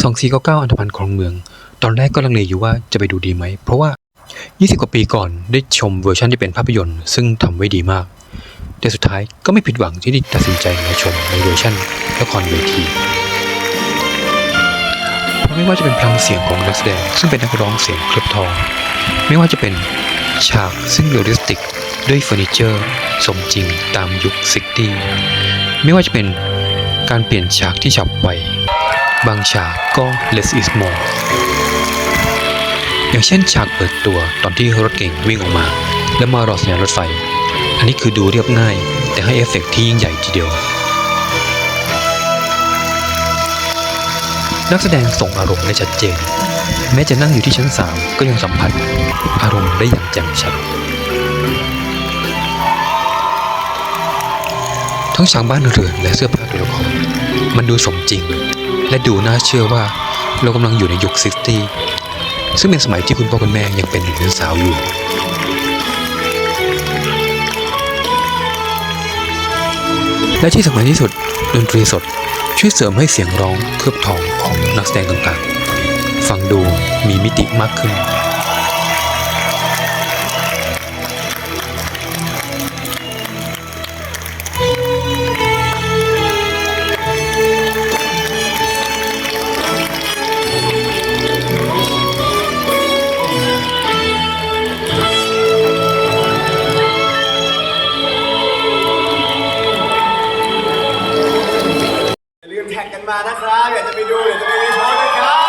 2499 อันธพาลคลองเมือง ตอนแรกก็ลังเลอยู่ว่าจะไปดูดีไหม เพราะว่า 20 กว่าปีก่อนได้ชมเวอร์ชันที่เป็นภาพยนตร์ ซึ่งทำไว้ดีมาก แต่สุดท้ายก็ไม่ผิดหวังที่ได้ตัดสินใจมาชมในเวอร์ชันละครเวทีเพราะไม่ว่าจะเป็นพลังเสียงของนักแสดง ซึ่งเป็นนักร้องเสียงเคลือบทอง ไม่ว่าจะเป็นฉากซึ่งเรียลลิสติก ด้วยเฟอร์นิเจอร์ สมจริงตามยุคซิตี้ไม่ว่าจะเป็นการเปลี่ยนฉากที่ฉับไว บางฉากก็ less is more อย่างเช่นฉากเปิดตัวตอนที่รถเก่งวิ่งออกมา แล้วมารอสัญญาณรถไฟ อันนี้คือดูเรียบง่าย แต่ให้เอฟเฟกต์ที่ยิ่งใหญ่ทีเดียว นักแสดงส่งอารมณ์ได้ชัดเจน แม้จะนั่งอยู่ที่ชั้น 3 ก็ยังสัมผัส อารมณ์ได้อย่างแจ่มชัด ทั้งฉากบ้านเรือนและเสื้อผ้าตัวละครมันดูสมจริง และดูน่าเชื่อว่าเรากำลังอยู่ในยุคซิตี้ซึ่งเป็นสมัยที่คุณพ่อคุณแม่ยังเป็นหนุ่มสาวอยู่และที่สำคัญที่สุดดนตรีสดช่วยเสริมให้เสียงร้องเคลือบทองของนักแสดงต่างๆ ฟังดูมีมิติมากขึ้น มานะครับ อยากจะไปดูอยากจะไปรีพอร์ตนะครับ